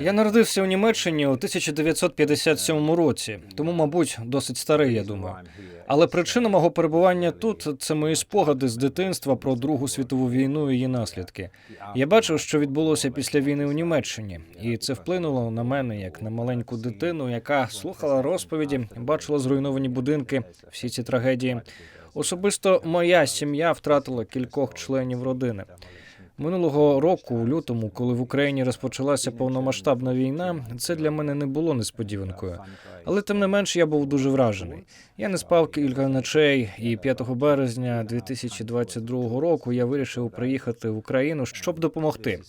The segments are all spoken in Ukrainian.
Я народився у Німеччині у 1957 році, тому, мабуть, досить старий, я думаю. Але причина мого перебування тут це мої спогади з дитинства про Другу світову війну і її наслідки. Я бачив, що відбулося після війни у Німеччині, і це вплинуло на мене як на маленьку дитину, яка слухала розповіді, бачила зруйновані будинки, всі ці трагедії. Особисто моя сім'я втратила кількох членів родини. Минулого року, у лютому, коли в Україні розпочалася повномасштабна війна, це для мене не було несподіванкою. Але тим не менш я був дуже вражений. Я не спав кілька ночей, і 5 березня 2022 року я вирішив приїхати в Україну, щоб допомогти.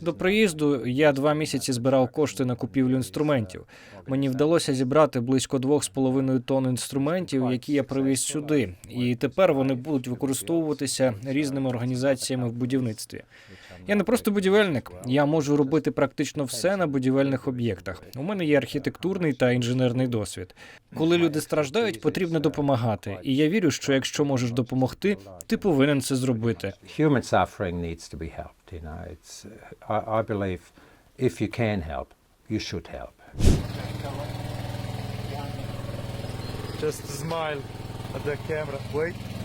До приїзду я два місяці збирав кошти на купівлю інструментів. Мені вдалося зібрати близько 2,5 тонн інструментів, які я привіз сюди, і тепер вони будуть використовуватися різними організаціями в будівництві. Я не просто будівельник, я можу робити практично все на будівельних об'єктах. У мене є архітектурний та інженерний досвід. Коли люди страждають, потрібно допомагати. І я вірю, що якщо можеш допомогти, ти повинен це зробити. Human suffering needs to be helped. You know, it's. I, I believe if you can help, you should help. Just smile at the camera. Wait.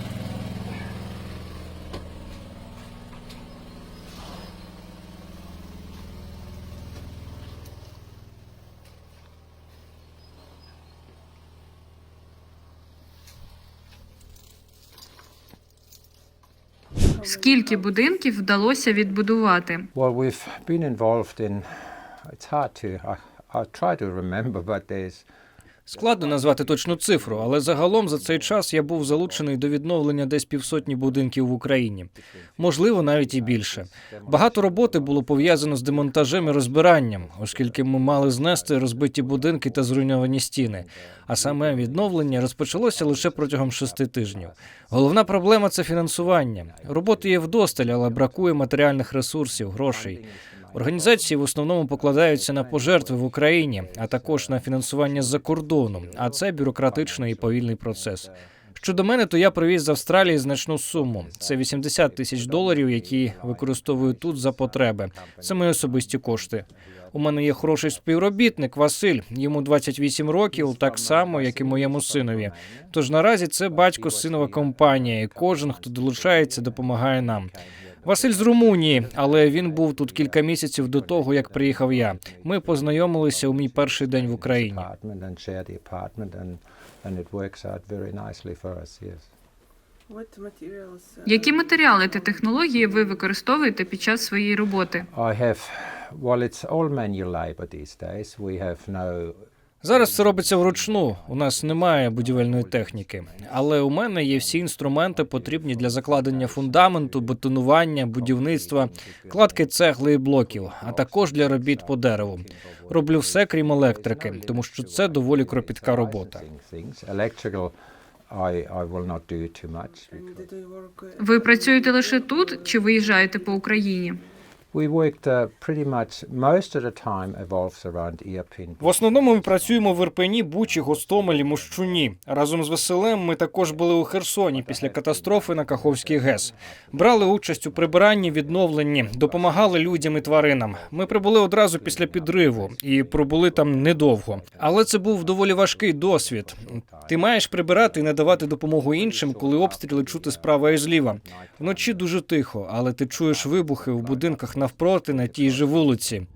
Скільки будинків вдалося відбудувати? Well, we've been involved in. It's hard to. I, I try to remember, but there's. Складно назвати точну цифру, але загалом за цей час я був залучений до відновлення десь півсотні будинків в Україні, можливо, навіть і більше. Багато роботи було пов'язано з демонтажем і розбиранням, оскільки ми мали знести розбиті будинки та зруйновані стіни. А саме відновлення розпочалося лише протягом шести тижнів. Головна проблема це фінансування. Роботи є вдосталь, але бракує матеріальних ресурсів, грошей. Організації в основному покладаються на пожертви в Україні, а також на фінансування з-за кордону. А це бюрократичний і повільний процес. Щодо мене, то я привіз з Австралії значну суму. Це 80 тисяч доларів, які використовую тут за потреби. Це мої особисті кошти. У мене є хороший співробітник Василь. Йому 28 років, так само, як і моєму синові. Тож наразі це батько синова компанія, і кожен, хто долучається, допомагає нам. Василь з Румунії, але він був тут кілька місяців до того, як приїхав я. Ми познайомилися у мій перший день в Україні. Які матеріали та технології ви використовуєте під час своєї роботи? I have. Well, it's all manual labor these days. We have no. Зараз це робиться вручну. У нас немає будівельної техніки, але у мене є всі інструменти, потрібні для закладення фундаменту, бетонування, будівництва, кладки цегли і блоків, а також для робіт по дереву. Роблю все крім електрики, тому що це доволі кропітка робота. Ви працюєте лише тут чи виїжджаєте по Україні? Uh. В основному ми працюємо в Ірпені, Бучі, Гостомелі, Мощуні. Разом з Василем ми також були у Херсоні після катастрофи на Каховський ГЕС. Брали участь у прибиранні, відновленні, допомагали людям і тваринам. Ми прибули одразу після підриву і пробули там недовго. Але це був доволі важкий досвід. Ти маєш прибирати і надавати допомогу іншим, коли обстріли чути справа і зліва. Вночі дуже тихо, але ти чуєш вибухи в будинках навпроти на тій же вулиці.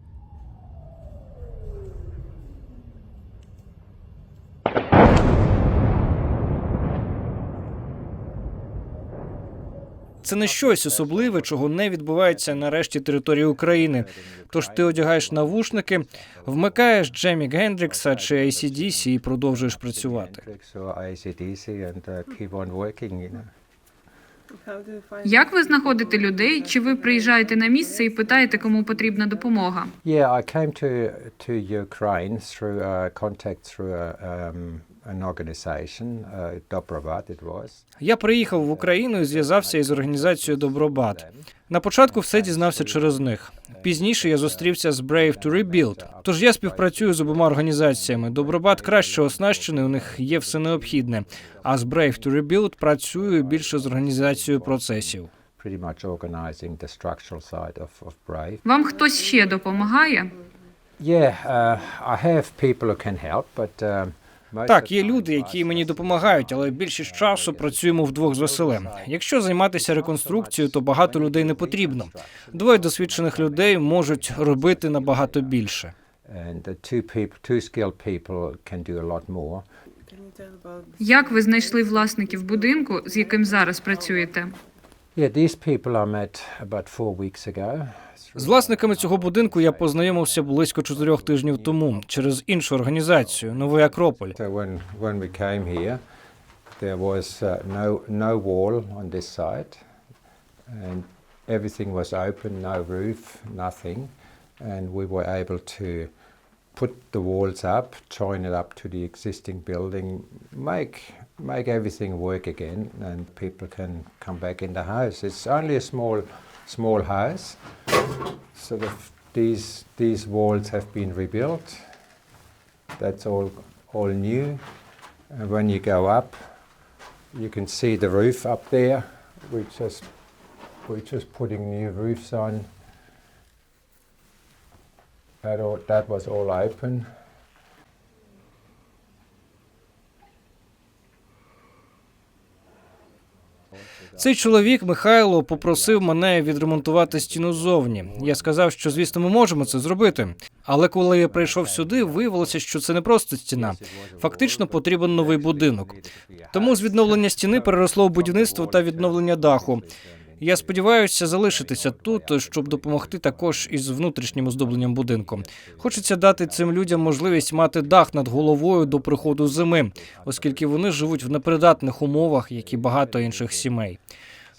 Це не щось особливе, чого не відбувається на решті території України. Тож ти одягаєш навушники, вмикаєш Джемі Гендрікса чи ACDC і продовжуєш працювати. Як ви знаходите людей? Чи ви приїжджаєте на місце і питаєте, кому потрібна допомога? Yeah, I came to to Ukraine through a contact through a, um, an organization, uh. Я приїхав в Україну і зв'язався із організацією Добробат. На початку все дізнався через них. Пізніше я зустрівся з Brave to Rebuild. Тож я співпрацюю з обома організаціями. Добробат краще оснащений, у них є все необхідне. А з Brave to Rebuild працюю більше з організацією процесів. Вам хтось ще допомагає? Yeah, uh, I have people who can help, but most Так, є люди, які мені допомагають, але більшість часу працюємо вдвох з Василем. Якщо займатися реконструкцією, то багато людей не потрібно. Двоє досвідчених людей можуть робити набагато більше. Як ви знайшли власників будинку, з яким зараз працюєте? Yeah, these people I met about four weeks ago. З власниками цього будинку я познайомився близько чотирьох тижнів тому через іншу організацію Новий Акрополь. Uh, everything was open, no roof, nothing. And we were able to put the walls up, join it up to the existing building, make, make everything work again, and people can come back in the house. It's only a small, small house, so the, these, these walls have been rebuilt. That's all, all new. And when you go up, you can see the roof up there. We just, we're just putting new roofs on. That, all, that was all open. Цей чоловік Михайло попросив мене відремонтувати стіну зовні. Я сказав, що звісно, ми можемо це зробити. Але коли я прийшов сюди, виявилося, що це не просто стіна. Фактично потрібен новий будинок. Тому з відновлення стіни переросло в будівництво та відновлення даху. Я сподіваюся залишитися тут, щоб допомогти також із внутрішнім оздобленням будинку. Хочеться дати цим людям можливість мати дах над головою до приходу зими, оскільки вони живуть в непридатних умовах, як і багато інших сімей.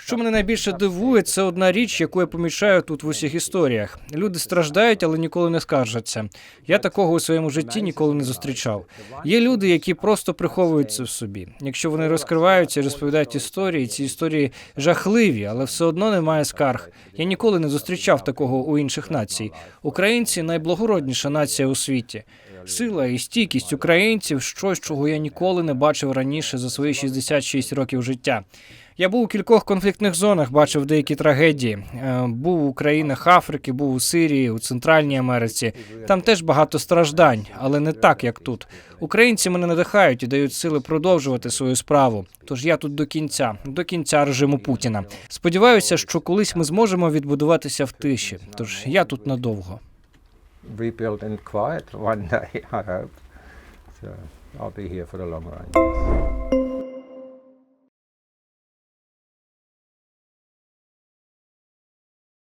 Що мене найбільше дивує, це одна річ, яку я помічаю тут в усіх історіях. Люди страждають, але ніколи не скаржаться. Я такого у своєму житті ніколи не зустрічав. Є люди, які просто приховують це в собі. Якщо вони розкриваються і розповідають історії, ці історії жахливі, але все одно немає скарг. Я ніколи не зустрічав такого у інших націй. Українці найблагородніша нація у світі. Сила і стійкість українців щось, чого я ніколи не бачив раніше за свої 66 років життя. Я був у кількох конфліктних зонах, бачив деякі трагедії. Е, Був у країнах Африки, був у Сирії, у Центральній Америці. Там теж багато страждань, але не так, як тут. Українці мене надихають і дають сили продовжувати свою справу. Тож я тут до кінця, до кінця режиму Путіна. Сподіваюся, що колись ми зможемо відбудуватися в тиші. Тож я тут надовго. I'll be here for the long run.